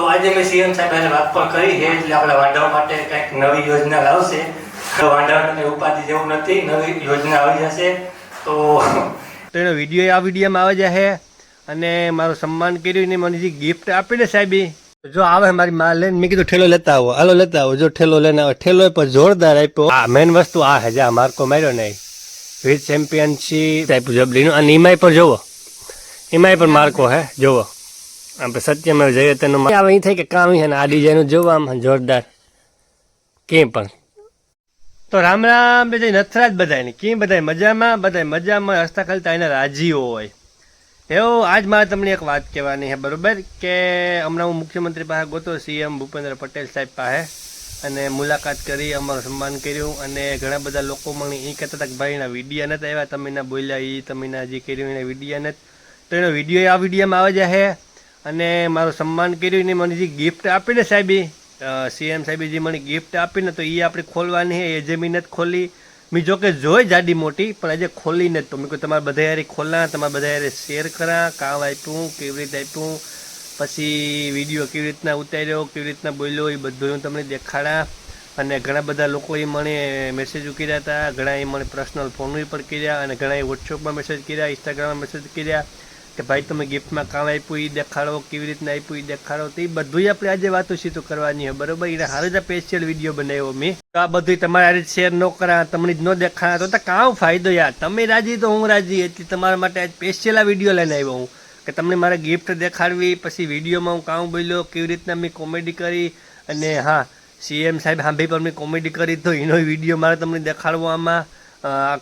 તો આજે મેં સીએમ સાહેબ વાત પણ કરી છે એટલે આપણે વાંઢાઓ માટે કંઈક નવી યોજના લાવશે. વાંઢાઓને ઉપાધિ જેવું નથી, નવી યોજના આવી જશે. તો એનો વીડિયો આ વિડીયોમાં આવે જશે અને મારું સન્માન કર્યું ને મને જે ગિફ્ટ આપી સાહેબ. જો આવે મારી માં લઈને, મેં કીધું ઠેલો લેતા આવો. હાલો લેતા આવો. જો ઠેલો લઈને આવે, ઠેલો પર જોરદાર આપ્યો. આ મેન વસ્તુ આ હે જા માર્કો માર્યો નહીં વિથ ચેમ્પિયનશીપ ટાઈપ જબલીનું અને ઈમાઈ પર જોવો. ઈમાઈ પર માર્કો હે જોવો. આપણે સત્યમાં જઈએ તેનું આવે અહીં થાય કે કામ છે ને આ ડિઝાઇન જોવામાં જોરદાર. કેમ પણ? તો રામ રામ બે જ બધાય કેમ બધાય મજામાં? બધાય મજામાં, હસતા ખલતા એના રાજીઓ હોય. એવો આજ મારે તમને એક વાત કહેવાની છે બરોબર? કે હમણાં હું મુખ્યમંત્રી પાસે ગોતો સીએમ ભૂપેન્દ્ર પટેલ સાહેબ પાસે અને મુલાકાત કરી, અમારું સન્માન કર્યું અને ઘણા બધા લોકો મને એ કહેતા હતા કે ભાઈ, એના વિડીયા નથી આવ્યા, તમે એના બોલ્યા એ તમે એના જે કર્યું એના વિડીયા નથી. તો એનો વીડિયો આ વિડીયામાં આવે છે અને મારું સન્માન કર્યું ને મને જે ગિફ્ટ આપીને સાહેબી સીએમ સાહેબે જે મને ગિફ્ટ આપીને તો એ આપણે ખોલવાની છે, એ જે મેં નથી ખોલી. મેં જો કે જોઈ જાડી મોટી, પણ આજે ખોલી નથી. તો મેં કહ્યું તમારે બધા યારે ખોલા તમારે બધા યારે શેર કરા કામ આપ્યું, કેવી રીતે આપ્યું, પછી વીડિયો કેવી રીતના ઉતાર્યો, કેવી રીતના બોલ્યો, એ બધું હું તમને દેખાડા. અને ઘણા બધા લોકોએ મને મેસેજો કર્યા હતા ઘણાએ મને પર્સનલ ફોન પણ કર્યા, અને ઘણાએ વોટ્સઅપમાં મેસેજ કર્યા ઇન્સ્ટાગ્રામમાં મેસેજ કર્યા. કે ભાઈ તમે ગિફ્ટમાં કામ આપ્યું એ દેખાડો, કેવી રીતના આપ્યું એ દેખાડો, તો એ બધું આપણે આજે વાતો સીધું કરવાની હોય, બરોબર? એને હારે જ સ્પેશિયલ વીડિયો બનાવ્યો મેં. તો આ બધું તમારે રીતે શેર ન કરા તમને જ ન દેખાડા તો કાં ફાયદો યાર? તમે રાજી તો હું રાજી, એટલે તમારા માટે સ્પેશિયલ આ વીડિયો લઈને આવ્યો હું. કે તમને મારે ગિફ્ટ દેખાડવી, પછી વિડીયોમાં હું કામ બોલ્યો, કેવી રીતના મેં કોમેડી કરી, અને હા સીએમ સાહેબ હાંભી પર મેં કોમેડી કરી, તો એનો વીડિયો મારે તમને દેખાડવો આમાં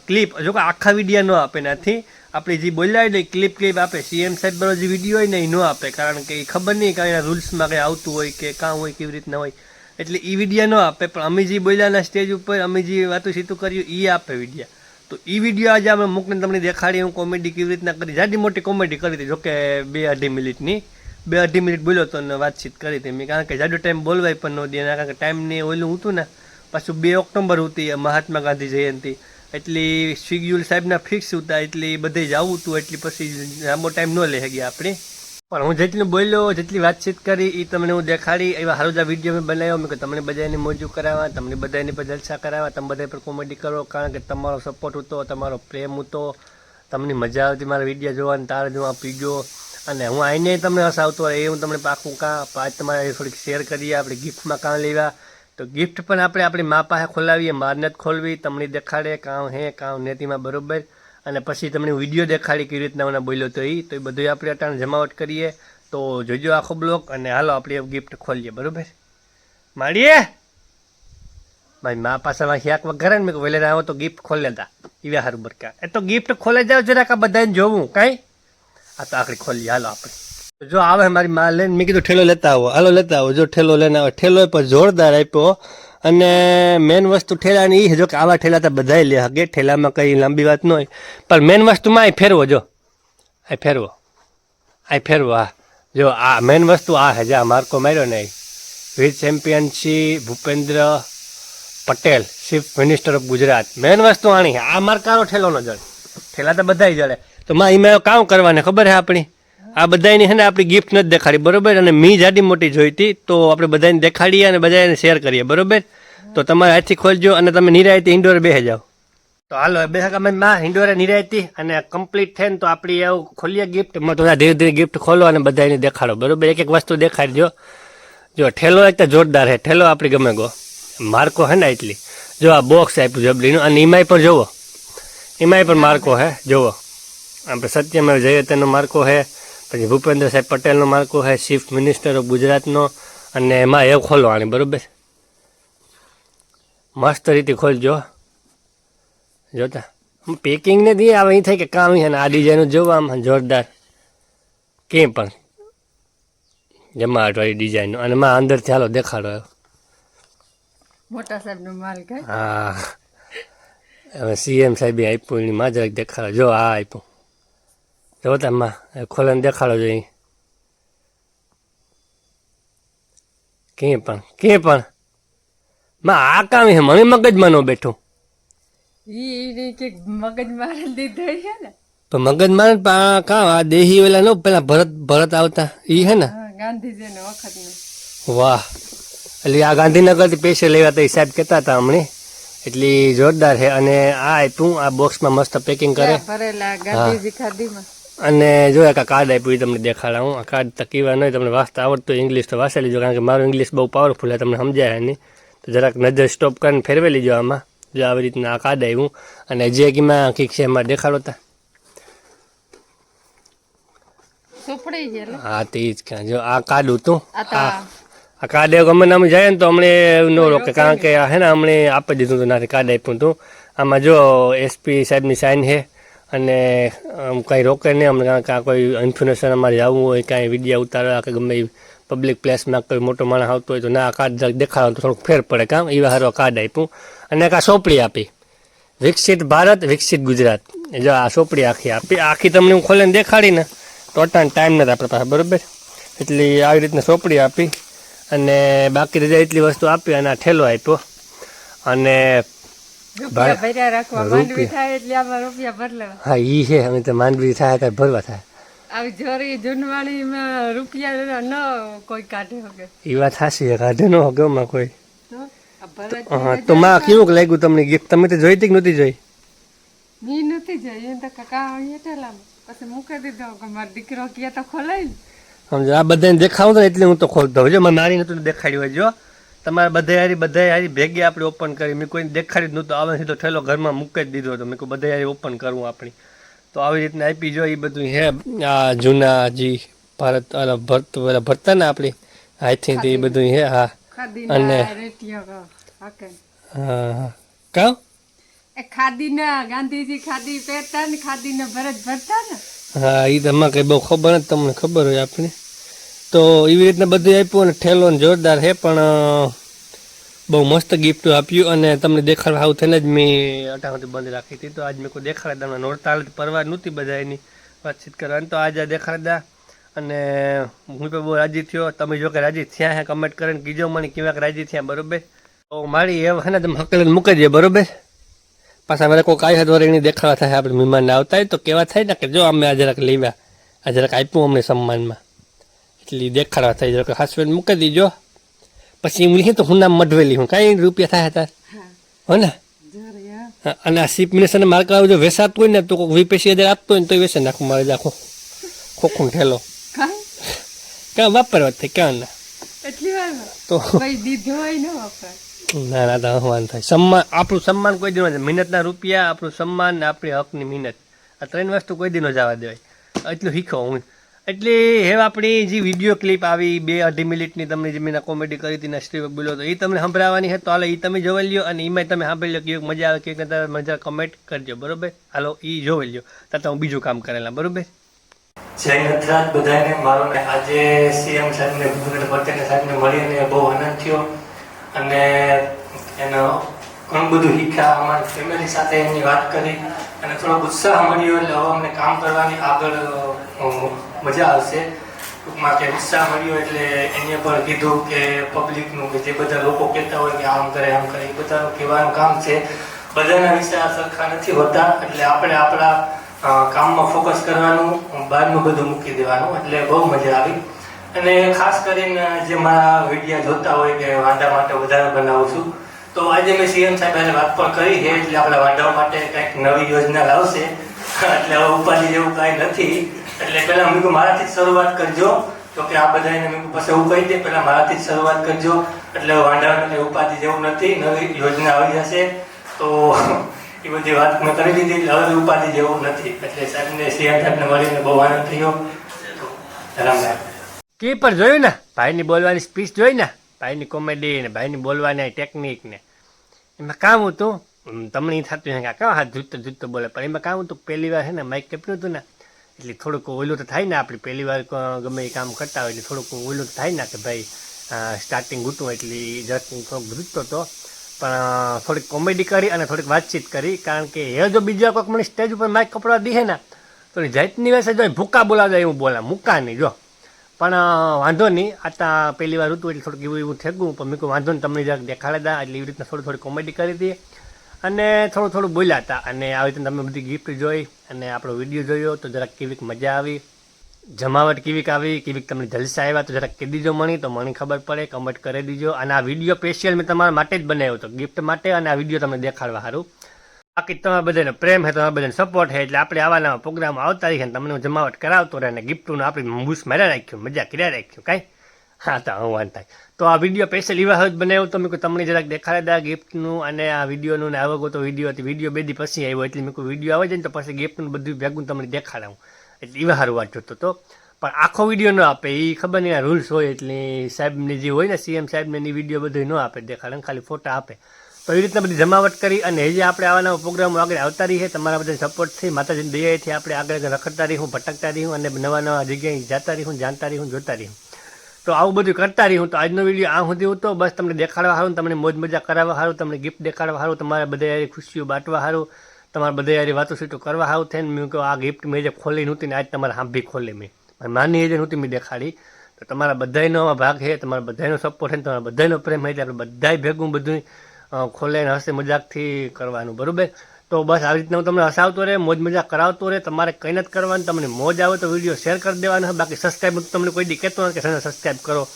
ક્લિપ જો કે આખા વીડિયો ન આપે, નથી. આપણે જે બોલ્યા હોય ને ક્લિપ ક્લિપ આપે સીએમ સાહેબ બરો જે વીડિયો હોય ને એ ન આપે, કારણ કે એ ખબર નહીં કે એના રૂલ્સમાં કંઈ આવતું હોય કે કાં હોય, કેવી રીતના હોય. એટલે એ વિડીયા ન આપે, પણ અમે જે બોલ્યાના સ્ટેજ ઉપર, અમે જે વાતો સીતું કર્યું એ આપે વિડીયા તો એ વીડિયો આજે અમે મૂકને તમને દેખાડી હું કોમેડી કેવી રીતના કરી, જાડી મોટી કોમેડી કરી હતી, જોકે બે અઢી મિનિટની બે અઢી મિનિટ બોલ્યો તો વાતચીત કરી હતી. કારણ કે જાડો ટાઈમ બોલવાય પણ ન દે, કારણ કે ટાઈમ ને ઓલું હતું ને, પાછું બે ઓક્ટોબર હતી મહાત્મા ગાંધી જયંતિ એટલે સ્વિગ્યુલ સાહેબના ફિક્સ હતા એટલે બધે જવું હતું એટલે પછી લાંબો ટાઈમ ન લઈ ગયા આપણે. પણ હું જેટલું બોલ્યો, જેટલી વાતચીત કરી એ તમને હું દેખાડી, એવા હારું વીડિયો મેં બનાવ્યો, મેં કે તમને બધાને મોજું કરાવવા, તમને બધાને પર જલસા કરાવવા, તમે બધા પર કોમેડી કરો, કારણ કે તમારો સપોર્ટ હતો તમારો પ્રેમ હતો તમને મજા આવતી, મારા વીડિયો જોવાની, તારે જોવા પીજો, અને હું આઈને તમને હસાવતો એ હું તમને પાકું કાં પાંચ તમારે થોડીક શેર કરીએ, આપણે ગિફ્ટમાં કાં લેવા તો ગિફ્ટ પણ આપણે આપણી મા પાસે ખોલાવીએ મારને જ ખોલવી, તમને દેખાડે કામ હે કામ નેતીમાં બરોબર. અને પછી તમને વીડિયો દેખાડી કેવી રીતના મને બોલ્યો તો એ તો એ બધું આપણે અટાણે જમાવટ કરીએ. તો જોજો આખો બ્લોક અને હાલો આપણે ગિફ્ટ ખોલીએ, બરોબર? માળીએ! ભાઈ, મા પાસે ક્યાંક વગર ને મેં વેલે આવો તો ગિફ્ટ ખોલી લેતા. એવા હારું બરકા એ તો ગિફ્ટ ખોલે જાવ જરાક આ બધાને જોવું, કાંઈ? આ તો આખરી ખોલીએ, હાલો આપણે. જો આવે મારી માં લઈને, મેં કીધું ઠેલો લેતા આવો, હાલો લેતા આવો, જો ઠેલો લઈને આવે. ઠેલો પર જોરદાર આપ્યો અને મેન વસ્તુ ઠેલાની એ જો કે આવા ઠેલા તો બધાય લે, હગે ઠેલામાં કંઈ લાંબી વાત ન હોય. પણ મેન વસ્તુમાં અહીં ફેરવો, જો. અહીં ફેરવો. અહીં ફેરવો આ જો આ મેન વસ્તુ આ હે જા માર્કો માર્યો ને with championship Bhupendra Patel chief minister of Gujarat main વસ્તુ આણી છે. આ માર્કારો ઠેલો ન જડે ઠેલા તો બધાય જડે તો માં એમાં કામ કરવાને ખબર હે આપણી? આ બધાની છે ને આપણી ગિફ્ટ નથી દેખાડી, બરોબર? અને મી જાડી મોટી જોઈતી તો આપણે બધાને દેખાડીએ અને બધાને શેર કરીએ, બરોબર? તો તમારે હાથથી ખોલજો અને તમે નિરાયતી ઇન્ડોર બેસી જાઓ. તો હાલો બે અમે માં ઇન્ડોરે નિરાયતી અને કમ્પ્લીટ થઈને તો આપણી એવું ખોલીએ ગિફ્ટ તો ધીરે ધીરે ગિફ્ટ ખોલો અને બધાને દેખાડો, બરોબર? એક એક વસ્તુ દેખાડજો જો ઠેલો એક તો જોરદાર છે, ઠેલો આપણી ગમે ગો. માર્કો હે ને એટલી જો આ બોક્સ આપ્યું જબલીનું, અને એમાંય પણ જોવો. એમાંય પણ માર્કો હે, જોવો. આપણે સત્યમાં જઈએ તેનો માર્કો હે. પછી ભૂપેન્દ્ર સાહેબ પટેલનો માર્કો છે ચીફ મિનિસ્ટર ઓફ ગુજરાતનો અને એમાં એ ખોલવાની બરોબર? મસ્ત રીતે ખોલજો. જોતા. પેકિંગ ને દઈએ આવે અહીં થાય કે કામ છે ને આ ડિઝાઇન જોવા આમ જોરદાર. કંઈ પણ? જમાટવાળી ડિઝાઇનનું ડિઝાઇન અને માં અંદરથી હાલો દેખાડો એવો. મોટા સાહેબનો માલ હા? હવે સીએમ સાહેબે આપ્યું એની માં જરાક દેખાડો. જો આ આપ્યું. જોતા માં ખોલાને દેખાડો જોઈ કે પણ કે પણ માં આ કામ હે મને મગજમાં નો બેઠું ઈ કે મગજ મારે દીધો છે ને તો મગજ મારે પણ આ દેહી વેલા નો પેલા ભરત ભરત આવતા ઈ હે ને ગાંધીજી નો વખત નો વાહ એટલે આ ગાંધીનગરથી પૈસે લેવા તો સાહેબ કહેતા હતા હમણે એટલી જોરદાર છે. અને આ તું આ બોક્સમાં મસ્ત પેકિંગ કરે. ભરેલા? ગાંધીજી ખાદીમાં અને જો એક આ કાર્ડ આપ્યું તમને દેખાડા. હું આ કાર્ડ તકીવા નહીં તમને વાંચતા આવડતું ઇંગ્લિશ તો વાંચી લીજો કારણ કે મારું ઇંગ્લિશ બહુ પાવરફુલ છે તમને સમજાય નહીં. તો જરાક નજર સ્ટોપ કરીને ફેરવી લીજો આમાં જો આવી રીતના આ કાર્ડ આવ્યું અને જે કીમાં કીક છે એમાં દેખાડો તા. સુપડી છે એટલે. હા તે જ ક્યાં જો આ કાર્ડ હતું. આ કાર્ડ એવું ગમે નામ જાય ને તો અમને એવું ન રોકે કારણ કે આ હે ને અમને આપી દીધું હતું નાથી કાર્ડ આપ્યું હતું. આમાં જો એસપી સાહેબની સાઇન છે અને આમ કાંઈ રોકે નહીં અમને કારણ કે આ કોઈ ઇન્ફોર્મેશન અમારે આવવું હોય, કાંઈ વિડીયા ઉતારવા કે ગમે પબ્લિક પ્લેસમાં કોઈ મોટો માણસ આવતો હોય તો ના કાર્ડ દેખાડો તો થોડુંક ફેર પડે કામ એવા હારો કાર્ડ આપ્યું. અને આ સોંપડી આપી. વિકસિત ભારત, વિકસિત ગુજરાત. જો આ સોંપડી આખી આપી. આખી તમને હું ખોલીને દેખાડીને. ટોટાનો ટાઈમ નથી આપણા પાસે, બરાબર? એટલે આવી રીતના સોંપડી આપી. અને બાકી રજા એટલી વસ્તુ આપી અને આ ઠેલો આપ્યો. અને ભર્યા રાખવા માંડવી થાય એટલે આમાં રૂપિયા ભર હા ઈ છે અમે તો માંડવી થાય ત્યારે ભરવા થાય. આવી જોરી જૂનવાણીમાં રૂપિયા ન કોઈ કાઢે શકે એ વાત સાચી છે કાઢે નો કોઈ. હા તો માં કેવું લાગ્યું તમને ગિફ્ટ? તમે તો જોઈતી કે નહોતી જોઈ? ની નથી જઈ એમ તો કાકા હેઠેલામાં. પછી મૂકી દીધો કે મારો દીકરો કે તો ખોલાઈ ને સમજો આ બધાને દેખાવું તો એટલે હું તો ખોલતો જો મેં નાની નતું દેખાડ્યું હોય જો. તમારે બધા હારી બધા હારી ભેગી આપણે ઓપન કરી. મેં કોઈને દેખાડી જ નહોતું. આવે સીધો ઠેલો ઘરમાં મૂકી જ દીધો હતો. મેં કોઈ બધા હારી ઓપન કરવું આપણી. તો આવી રીતના આપી જો એ બધું હે. આ જૂના જી ભારત ભરત પેલા ભરતા ને આપણી હાથથી એ બધું હે હા. અને- હા હા ખાદીના ગાંધીજી ખાદી પહેરતા ને ખાદીના ભરત ભરતા ને? હા એ તમારે કઈ બહુ ખબર નથી તમને ખબર હોય આપણે. તો એવી રીતના બધું આપ્યું અને ઠેલો જોરદાર છે પણ બહુ મસ્ત ગિફ્ટ આપ્યું અને તમને દેખાડવા આવું થઈને જ મેં અટામાંથી બંધ રાખી હતી. તો આજ મેં કોઈ દેખાડે તમને નોરતા પરવા નહોતી બધા એની વાતચીત કરવાની. તો આજે આ દેખાડ્યા અને હું પણ બહુ રાજી થયો. તમે જો કે રાજી થયા હે કમેન્ટ કરીને કીજો મને કેવાક રાજી થયા, બરોબર? તો મારી એ હે ને તમે હકલીને મૂકી દે બરોબર? પાછા મારે કોઈ કાંઈ હદવાર એની દેખાડવા થાય આપણે મહેમાનને આવતા હોય તો કેવા થાય ને કે જો અમે આ જરાક લેવા, આ જરાક આપ્યું અમને સન્માનમાં. એટલે દેખાડવા થઈ જાય હાસવેન મૂકી દીજો. પછી હું લીધી તો હું નામ મઢવેલી હું કાંઈ રૂપિયા થાય હતા હો. ને? અને આ સીપ મિનિસ્ટરને માર કરાવું જો વેસાતું હોય ને તો કોઈ પૈસા હજાર આપતો હોય ને તો વેસે નાખું મારે આખો ખોખું ઠેલો. ક્યાં વાપરવા થાય ક્યાં ના? તો ન ના તો હવાન થાય. સન્માન આપણું સન્માન કોઈ દી. ન મહેનતના રૂપિયા આપણું સન્માન ને આપણી હકની મહેનત. આ ત્રણ વસ્તુ કોઈ દિનો ન જવા દેવાય. એટલું શીખો હું. એટલે હેવ આપણી જે વીડિયો ક્લિપ આવી, બે અઢી મિનિટની તમને જે મેં કોમેડી કરી હતી ને સ્ટ્રીપ બોલ્યો તો એ તમને સંભળાવવાની હોય તો હાલો, એ તમે જોઈ લ્યો અને એમાં તમે સાંભળી લો કે મજા આવે કે તમે મજા કમેન્ટ કરજો, બરોબર? હાલો, એ જોઈ લ્યો. તો હું બીજું કામ કરેલા, બરોબર? જય નથરાજ બધાને. મારો આજે સીએમ સાહેબને ભૂપેન્દ્ર પટેલ સાહેબને મળીને બહુ આનંદ થયો. અને એનો ઘણું બધું શીખ્યા. અમારી ફેમિલી સાથે એમની વાત કરી અને થોડોક ઉત્સાહ મળ્યો એટલે હવે અમને કામ કરવાની આગળ મજા આવશે. ટૂંકમાં કે ઉત્સાહ મળ્યો એટલે એને પણ કીધું કે પબ્લિકનું કે જે બધા લોકો કહેતા હોય કે આમ કરે આમ કરે, એ બધાનું કહેવાનું કામ છે. બધાના વિચાર સરખા નથી હોતા, એટલે આપણે આપણા કામમાં ફોકસ કરવાનું, બહારનું બધું મૂકી દેવાનું, એટલે બહુ મજા આવી. અને ખાસ કરીને જે મારા વિડીયા જોતા હોય કે વાંધા માટે વધારે બનાવું છું, તો આજે મેં સીએમ સાહેબ વાત પણ કરી છે, એટલે આપણા વાંધાઓ માટે કંઈક નવી યોજના લાવશે. એટલે ઉપાધિ જેવું કાંઈ નથી. એટલે પહેલાં મેં મારાથી જ શરૂઆત કરજો. તો કે આ બધાને મેં પછી એવું કહી દે, પહેલાં મારાથી જ શરૂઆત કરજો. એટલે કંઈ ઉપાધિ જેવું નથી, નવી યોજના આવી જશે. તો એ બધી વાત મેં કરી દીધી, એટલે હવે ઉપાધિ જેવું નથી. એટલે સાહેબને સીએમ સાહેબને મળીને બહુ આનંદ થયો. કી પર જોયું ને? ભાઈની બોલવાની સ્પીચ જોઈ ને? ભાઈની કોમેડી ને, ભાઈની બોલવાની ટેકનિક ને. એમાં કામ હતું? તમને થતું કે કાં હાથ જૂતો જૂતો બોલે. પણ એમાં કામ હતું પહેલી વાર છે ને માઇક કેપ્યું હતું ને? એટલે થોડુંક ઓલું તો થાય ને આપણે પહેલી વાર ગમે એ કામ કરતા હોય એટલે થોડુંક ઓલું તો થાય ને કે ભાઈ સ્ટાર્ટિંગ ગૂંટવું એટલે જરાક થોડોક ધ્રુજતો હતો પણ થોડીક કોમેડી કરી અને થોડીક વાતચીત કરી, કારણ કે એ જો બીજા કોઈક મને સ્ટેજ ઉપર માઇક કપડા દીધે ને, તો જાતની વેસે જો ભૂકા બોલાવે એવું બોલા, મૂકા નહીં જો. પણ વાંધો નહીં આતા પહેલી વાર હતું એટલે થોડુંક એવું એવું થેગું પણ મેં કોઈ વાંધો નહીં, તમને જરાક દેખાડે હતા એટલે એવી રીતના થોડી થોડી કોમેડી કરી હતી. અને થોડું થોડું બોલ્યા હતા. અને આવી રીતે તમે બધી ગિફ્ટ જોઈ અને આપણો વીડિયો જોયો તો જરાક કેવીક મજા આવી. જમાવટ કેવીક આવી, કેવીક તમને જલસા આવ્યા તો જરાક કહી દીજો મણી, તો મણી ખબર પડે કમેન્ટ કરી દીજો. અને આ વીડિયો સ્પેશિયલ મેં તમારા માટે જ બનાવ્યો હતો ગિફ્ટ માટે, અને આ વીડિયો તમને દેખાડવા સારું બાકી તમારા બધાને પ્રેમ છે, તમારા બધાને સપોર્ટ છે, એટલે આપણે આવા નવા પ્રોગ્રામ આવતા રહીએ તમને હું જમાવટ કરાવતો રહે અને ગિફ્ટનું આપણે મૂસ માર્યા રાખ્યું મજા કર્યા રાખ્યું, કાંઈ? હા, તો હું વાંધ થાય તો આ વીડિયો સ્પેશિયલ એવા જ બનાવ્યો તો મેં તમને જરાક દેખાડે દા ગિફ્ટનું અને આ વિડીયોનું ને આવો તો વીડિયો હતી. વીડિયો બે દી પછી આવ્યો, એટલે મેં કોઈ વીડિયો આવે છે ને તો પછી ગિફ્ટનું બધું ભેગું તમને દેખાડાવું. એટલે એવા સારું વાત જોતો તો. પણ આખો વીડિયો ન આપે એ ખબર નહીં રૂલ્સ હોય એટલે સાહેબને જે હોય ને સીએમ સાહેબને એની વીડિયો બધું ન આપે, દેખાડે ખાલી ફોટા આપે. તો એવી રીતના બધી જમાવટ કરી અને હજી આપણે આવા નવા પ્રોગ્રામો આગળ આવતા રહીએ, તમારા બધા સપોર્ટથી માતાજીની દયાથી આપણે આગળ રખડતા રહીશું ભટકતા રહીશું અને નવા નવા જગ્યાએ જતા રહીશું જાણતા રહીશું જોતા રહીશું તો આવું બધું કરતા રહીશું તો આજનો વીડિયો આ સુધી હતો બસ તમને દેખાડવા સારું તમને મોજ મજા કરાવવા સારું તમને ગિફ્ટ દેખાડવા સારું તમારા બધા યારી ખુશીઓ બાંટવા સારું તમારા બધા યારી વાતો સીટો કરવા સારું થઈને મેં કહું આ ગિફ્ટ મેં જે ખોલી નહોતી ને આજ તમારે હાંભી ખોલી મેં. માની એ જે નહોતી મેં દેખાડી. તો તમારા બધાયનો આમાં ભાગ છે, તમારા બધાયનો સપોર્ટ છે, તમારા બધાનો પ્રેમ છે, આપણે બધાય ભેગું બધું ખોલાઈને ખોલે હસે મજાકથી કરવાનું, બરોબર? તો બસ આવી રીતના હું તમને હસાવતો રહે, મોજ મજા કરાવતો રહે, તમારે કંઈ નથી કરવાનું, તમને મોજ આવે તો વીડિયો શેર કરી દેવાનો બાકી સબસ્ક્રાઈબ તમને કોઈ દી કહેતો નથી કે સબસ્ક્રાઈબ કરો.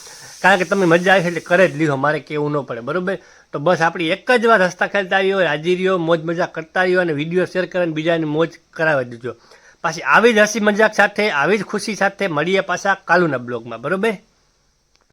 કારણ કે તમને મજા આવે છે એટલે કરે જ લીધો મારે કેવું ન પડે, બરોબર? તો બસ આપણી એક જ વાર હસતા ખેલતા રહ્યો હાજી રહ્યો, મોજ મજા કરતા રહ્યો અને વીડિયો શેર કરીને બીજાને મોજ કરાવી દીધો. પાછી આવી જ હસી મજાક સાથે, આવી જ ખુશી સાથે મળીએ પાછા કાલુના બ્લોગમાં, બરોબર?